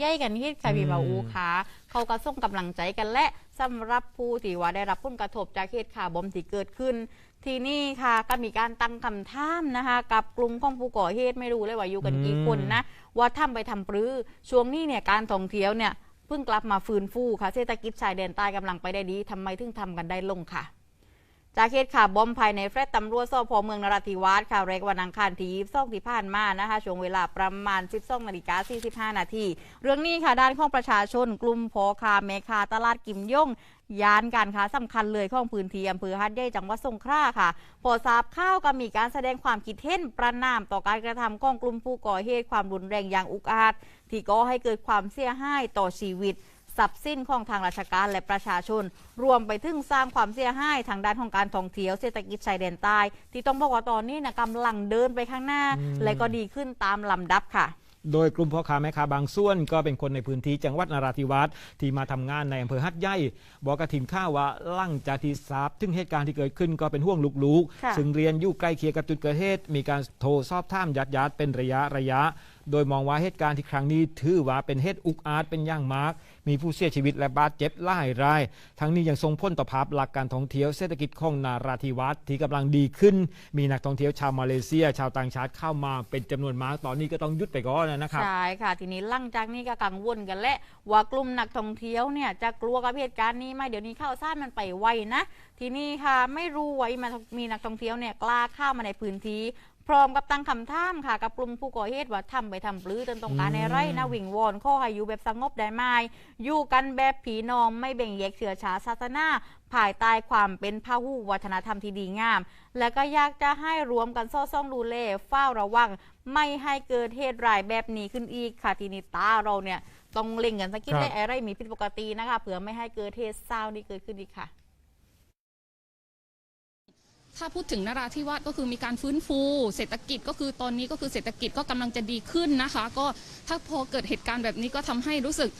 ย่ายกันที่ค่ะพี่บ่าวอูค่ะ เขาก็ส่งกำลังใจกันและสำหรับผู้ที่ว่าได้รับผลกระทบจากเหตุข่าวบอมที่เกิดขึ้น ที่นี่ค่ะก็มีการตั้งคำถามนะคะ กับกลุ่มของผู้ก่อเหตุไม่รู้เลยว่าอยู่กันกี่คนนะ ว่าทำไปทำปรือช่วงนี้เนี่ยการท่องเที่ยวเนี่ยเพิ่งกลับมาฟื้นฟูค่ะเศรษฐกิจชายแดนใต้กำลังไปได้ดีทำไมถึงทำกันได้ลงค่ะ จากเหตุข่าวบอมภายในแฟลตตำรวจสพเมืองนราธิวาสค่ะเรกวันอังคารที่22ที่ผ่านมานะคะช่วงเวลาประมาณ 12นาฬิกา45 นาที เรื่องนี้ค่ะด้านของประชาชนกลุ่มพอคาแม่คาตลาดกิมย่งยานการค้าสำคัญเลยของพื้นที่อำเภอฮัดใหญ่จังหวัดสงขลาค่ะ พอทราบข่าวก็มีการแสดงความคิดเห็นประนามต่อการกระทำของกลุ่มผู้ก่อเหตุความรุนแรงอย่างอุกอาจที่ก่อให้เกิดความเสียหายต่อชีวิต ทรัพย์สินของทางราชการและประชาชน รวมไปถึงสร้างความเสียหายทางด้านของการท่องเที่ยวเศรษฐกิจชายแดนใต้ ที่ต้องบอกว่าตอนนี้นะกำลังเดินไปข้างหน้าอืมและก็ดีขึ้นตามลำดับค่ะโดยกลุ่มพ่อค้าแม่ค้าบางส่วนก็เป็นคนในพื้นที่จังหวัดนราธิวาสที่มาทำงานในอำเภอฮัดใหญ่บอกกับทีมข่าวว่าหลั่งจากที่ทราบถึงเหตุการณ์ที่เกิดขึ้นก็เป็นห่วงลูกค่ะๆซึ่งเรียนอยู่ใกล้เคียงกับจุดเกิดเหตุมีการโทรสอบถามญาติญาติๆเป็นระยะระยะ โดยมองว่าเหตุการณ์ที่ครั้งนี้ถือว่าเป็นเหตุอุกอาจเป็นอย่างมาก มีผู้เสียชีวิตและบาดเจ็บหลายราย ทั้งนี้ยังส่งผลต่อภาพลักการท่องเที่ยวเศรษฐกิจของนาราธิวาสที่กำลังดีขึ้น มีนักท่องเที่ยวชาวมาเลเซีย ชาวต่างชาติเข้ามาเป็นจำนวนมากตอนนี้ก็ต้องยุดไปก่อนนะครับใช่ค่ะทีนี้หลังจากนี้ก็กังวลกันและว่ากลุ่มนักท่องเที่ยวเนี่ยจะกลัวกับเหตุการณ์นี้ไหมเดี๋ยวนี้ข้าวสารมันไปไวนะ ทีนี้ค่ะไม่รู้ว่ามีมีนักท่องเที่ยวเนี่ยกล้าเข้ามาในพื้นที่ พร้อมกับตั้งคำถามค่ะ กับกลุ่มผู้ก่อเหตุว่าทำไปทำปลื้อจนต้องการในไร่นะวิ่งวอนข้อให้อยู่แบบสงบได้ไหมอยู่กันแบบผีนองไม่แบ่งแยกเชื้อชาศาสนาภายใต้ความเป็นพหุวัฒนธรรมที่ดีงาม และก็อยากจะให้รวมกันซ่อซ่องดูแลเฝ้าระวัง ไม่ให้เกิดเหตุร้ายแบบนี้ขึ้นอีกค่ะทีนี้ตาเราเนี่ยต้องเล็งกันสักกิดครับเลยอะไรมีผิดปกตินะคะเผื่อไม่ให้เกิดเหตุเศร้านี้เกิดขึ้นอีกค่ะ ถ้าพูดถึงนราธิวาสก็คือมีการฟื้นฟู เศรษฐกิจก็คือตอนนี้ก็คือเศรษฐกิจก็กำลังจะดีขึ้นนะคะ ก็ถ้าพอเกิดเหตุการณ์แบบนี้ก็ทำให้รู้สึก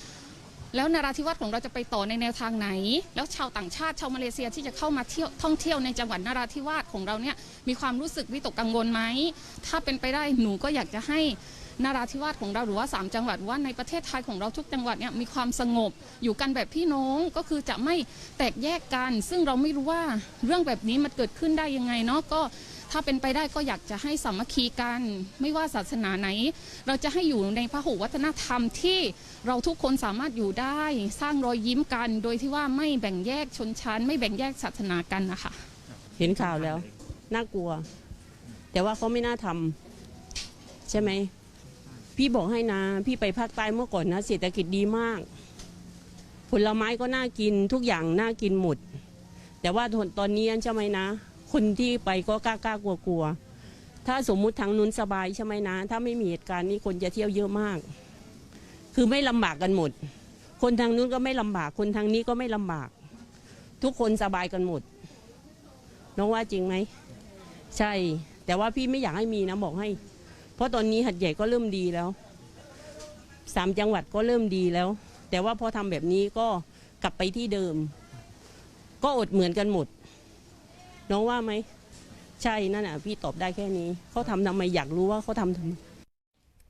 แล้วนราธิวาสของเราจะไปต่อในแนวทางไหน แล้วชาวต่างชาติชาวมาเลเซียที่จะเข้ามาเที่ยวท่องเที่ยวในจังหวัดนราธิวาสของเราเนี่ยมีความรู้สึกวิตกกังวลไหมถ้าเป็นไปได้หนูก็อยากจะให้ นราธิวาสของเราหรือว่าสามจังหวัดว่าในประเทศไทยของเราทุกจังหวัดเนี่ยมีความสงบอยู่กันแบบพี่น้องก็คือจะไม่แตกแยกกัน ซึ่งเราไม่รู้ว่าเรื่องแบบนี้มันเกิดขึ้นได้ยังไงเนาะก็ถ้าเป็นไปได้ก็อยากจะให้สามัคคีกัน ไม่ว่าศาสนาไหน เราจะให้อยู่ในพหุวัฒนธรรมที่เราทุกคนสามารถอยู่ได้ สร้างรอยยิ้มกัน โดยที่ว่าไม่แบ่งแยกชนชั้น ไม่แบ่งแยกศาสนากันนะคะเห็นข่าวแล้ว น่ากลัว แต่ว่าเขาไม่น่าทำใช่ไหม พี่บอกให้นะ พี่ไปภาคใต้เมื่อก่อนนะ เศรษฐกิจดีมาก ผลไม้ก็น่ากินทุกอย่างน่ากินหมด แต่ว่าตอนนี้ใช่ไหมนะ คนที่ไปก็กล้ากล้ากลัวกลัวๆถ้าสมมุติทางนู้นสบายใช่ไหมนะ ถ้าไม่มีเหตุการณ์นี้คนจะเที่ยวเยอะมาก คือไม่ลำบากกันหมด คนทางนู้นก็ไม่ลำบาก คนทางนี้ก็ไม่ลำบาก ทุกคนสบายกันหมด น้องว่าจริงไหม ใช่ แต่ว่าพี่ไม่อยากให้มีนะบอกให้ เพราะตอนนี้หัดใหญ่ก็เริ่มดีแล้วสามจังหวัดก็เริ่มดีแล้ว แต่ว่าพอทำแบบนี้ก็กลับไปที่เดิม ก็อดเหมือนกันหมด น้องว่าไหม ใช่นั่นอะ พี่ตอบได้แค่นี้เขาทำทำไมอยากรู้ว่าเขาทำทำไม